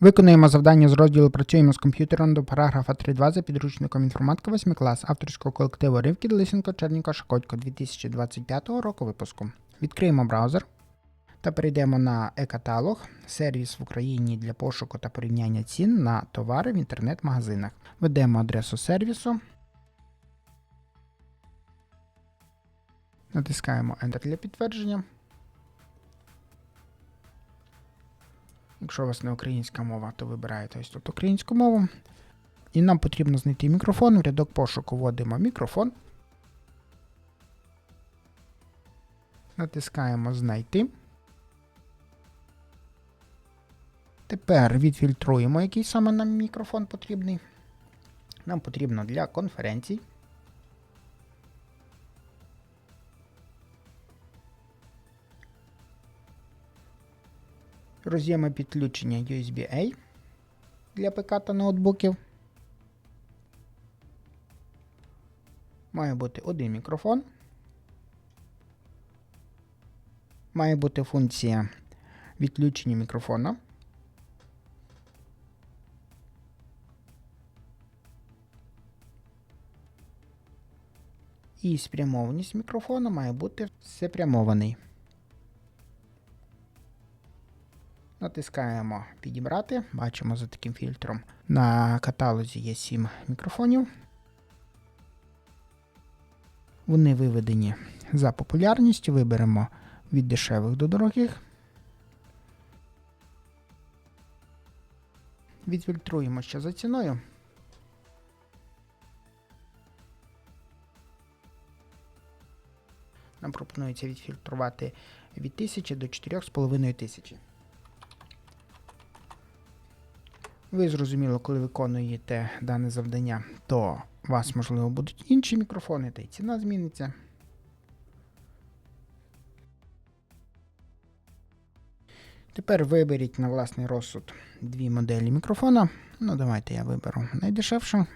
Виконуємо завдання з розділу Працюємо з комп'ютером до параграфа 3.2 за підручником інформатика 8 клас авторського колективу Ривкіт Лисенко Черніко Шакотько 2025 року випуску. Відкриємо браузер та перейдемо на e-каталог, сервіс в Україні для пошуку та порівняння цін на товари в інтернет-магазинах. Введемо адресу сервісу. Натискаємо Enter для підтвердження. Якщо у вас не українська мова, то вибираєте ось тут українську мову. І нам потрібно знайти мікрофон. В рядок пошуку вводимо мікрофон. Натискаємо Знайти. Тепер відфільтруємо, який саме нам мікрофон потрібний. Нам потрібно для конференцій. Роз'єми підключення USB-A для ПК та ноутбуків. Має бути один мікрофон. Має бути функція відключення мікрофона. І спрямованість мікрофона має бути всепрямований. Натискаємо підібрати. Бачимо за таким фільтром. На каталозі є 7 мікрофонів. Вони виведені за популярністю. Виберемо від дешевих до дорогих. Відфільтруємо ще за ціною. Нам пропонується відфільтрувати від 1000 до 4500. Ви зрозуміло, коли виконуєте дане завдання, то у вас, можливо, будуть інші мікрофони, та й ціна зміниться. Тепер виберіть на власний розсуд дві моделі мікрофона. Ну, давайте я виберу найдешевшу.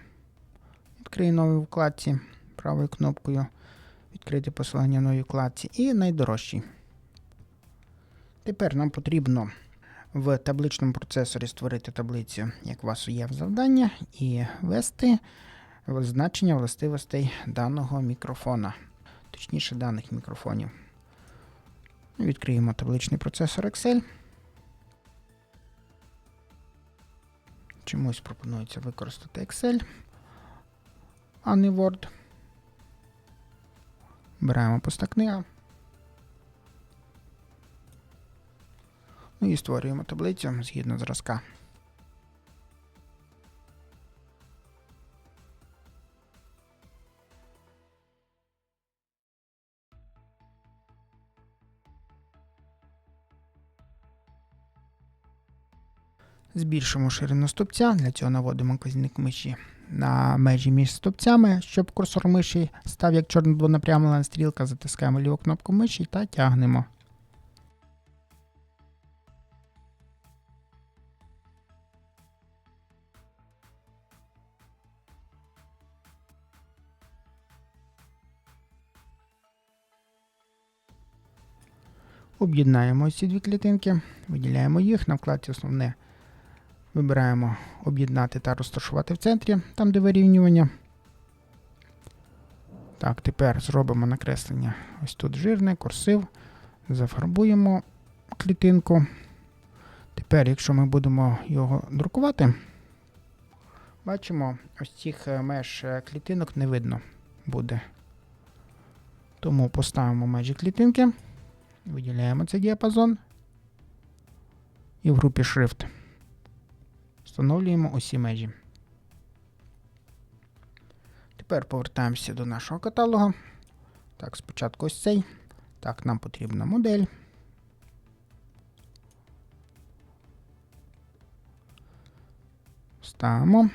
Відкрию нову вкладці правою кнопкою. Відкрити посилання в новій вкладці. І найдорожчий. Тепер нам потрібно в табличному процесорі створити таблицю, як у вас є в завдання, і ввести значення властивостей даного мікрофона, точніше даних мікрофонів. Відкриємо табличний процесор Excel. Чомусь пропонується використати Excel, а не Word. Беремо пуста книга. Ну і створюємо таблицю згідно зразка. Збільшимо ширину стовпця, для цього наводимо казівник миші на межі між стовпцями, щоб курсор миші став як чорна двонапрямлена стрілка, затискаємо ліву кнопку миші та тягнемо. Об'єднаємо ці дві клітинки, виділяємо їх на вкладці основне. Вибираємо об'єднати та розташувати в центрі, там де вирівнювання. Так, тепер зробимо накреслення. Ось тут жирне, курсив. Зафарбуємо клітинку. Тепер, якщо ми будемо його друкувати, бачимо, ось цих е, меж е, клітинок не видно буде. Тому поставимо межі клітинки. Виділяємо цей діапазон. І в групі Shift встановлюємо усі межі. Тепер повертаємося до нашого каталогу. Так, спочатку ось цей. Так, нам потрібна модель. Ставимо.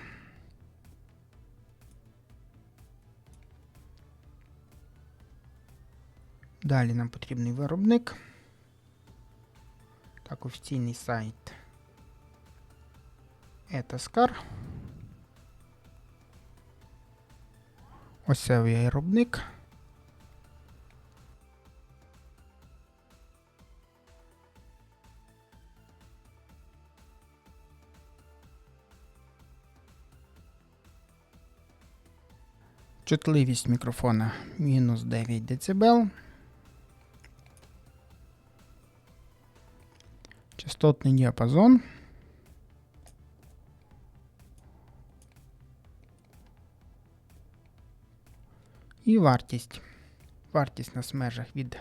Далі нам потрібний виробник. Так, офіційний сайт Etaskar. Ось це виробник. Чутливість мікрофона мінус 9 дБ. Частотний діапазон. І вартість. Вартість у нас в межах від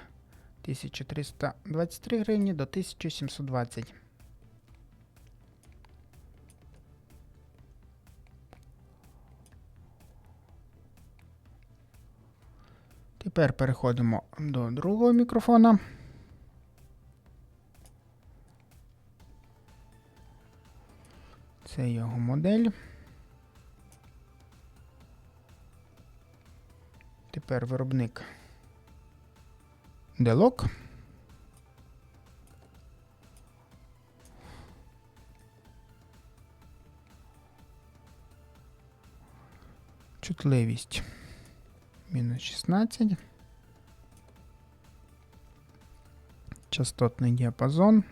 1323 гривні до 1720. Тепер переходимо до другого мікрофона. Це його модель. Тепер виробник Делок. Чутливість мінус 16. Частотний діапазон.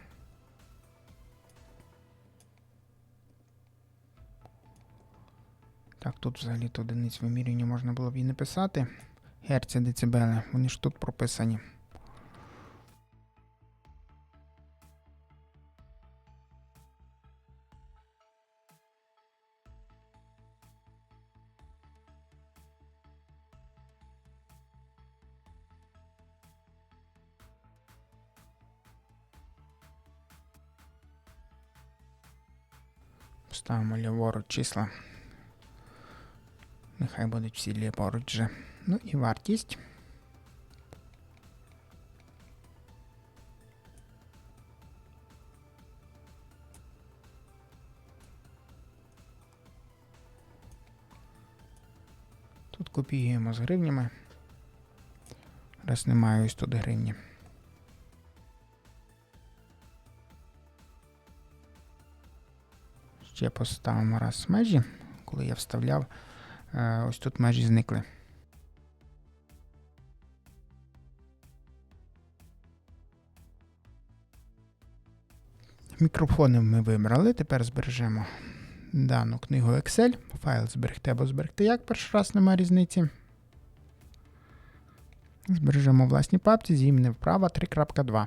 Так, тут взагалі то одиниць вимірювання можна було б і не писати. Герці, децибели, вони ж тут прописані. Ставимо ліворуч числа. Нехай будуть всі ліворуч вже. Ну і вартість. Тут копіюємо з гривнями. Раз немає ось тут гривні. Ще поставимо раз межі. Коли я вставляв, ось тут межі зникли. Мікрофони ми вибрали. Тепер збережемо дану книгу Excel. Файл зберегти або зберегти як перший раз немає різниці. Збережемо в власній папці з іменем вправа 3.2.